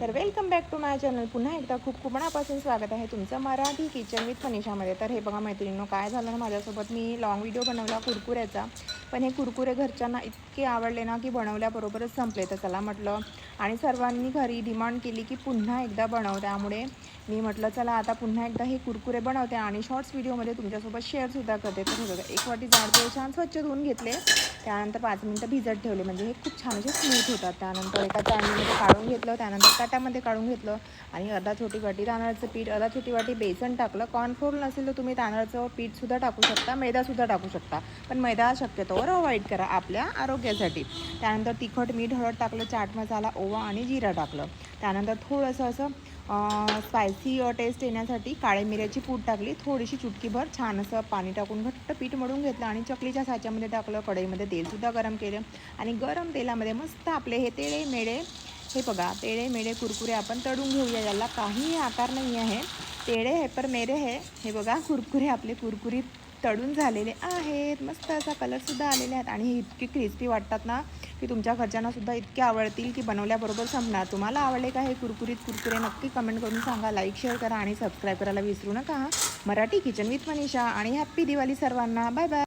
तर welcome back to my channel पुन्हा एकदा खूप खूप मनापासून स्वागत आहे तुमचं मराठी किचन विथ फनिशामध्ये. तर हे बघा मैत्रिणीनो काय झालं ना माझ्यासोबत मी लाँग व्हिडिओ बनवला कुरकुऱ्याचा. पण हे कुरकुरे घरच्यांना इतके आवडले ना की बनवल्याबरोबरच संपले. तर चला म्हटलं आणि सर्वांनी घरी डिमांड केली की पुन्हा एकदा बनव. त्यामुळे मी म्हटलं चला आता पुन्हा एकदा हे कुरकुरे बनवते आणि शॉर्ट्स व्हिडिओमध्ये तुमच्यासोबत शेअरसुद्धा करते. तर हे बघा एक वाटी जाडते छान स्वच्छ धुवून घेतले. त्यानंतर पाच मिनटं भिजत ठेवले. म्हणजे हे खूप छान असे स्मूथ होतात. त्यानंतर एका चाळणीमध्ये काढून घेतलं त्यानंतर ताटामध्ये काढून घेतलं आणि अर्धा छोटी वाटी तांदळाचं पीठ अर्धा छोटी वाटी बेसन टाकलं. कॉर्नफ्लोर नसेल तर तुम्ही तांदळाचं पीठसुद्धा टाकू शकता मैदासुद्धा टाकू शकता. पण मैदा शक्यतोवर प्रोव्हाइड करा आपल्या आरोग्यासाठी. त्यानंतर तिखट मीठ हळद टाकलं चाट मसाला ओवा आणि जिरा टाकलं. त्यानंतर थोडंसं असं स्पायसी टेस्ट येण्यासाठी काळे मिऱ्याची पूड टाकली. थोडीशी चुटकीभर छान असं पाणी टाकून घट्ट पीठ मळून घेतलं आणि चकलीच्या साच्यामध्ये टाकलं. कढईमध्ये तेलसुद्धा गरम केलं. आणि गरम तेलामध्ये मस्त आपले हे तेळे मेळे हे बघा तेळे मेळे कुरकुरे आपण तळून घेऊया. याला काहीही आकार नाही आहे. तेळे हे पर मेरे हे हे बघा कुरकुरे आपले कुरकुरीत तळून झालेले आहेत. मस्त असा कलरसुद्धा आलेले आहेत. आणि हे इतके क्रिस्पी वाटतात ना की तुमच्या घरच्यांनासुद्धा इतके आवडतील की बनवल्याबरोबर संपणार. तुम्हाला आवडले का हे कुरकुरीत कुरकुरे नक्की कमेंट करून सांगा. लाईक शेअर करा आणि सबस्क्राईब करायला विसरू नका. मराठी किचन विथ मनीषा आणि हॅप्पी दिवाळी सर्वांना. Bye bye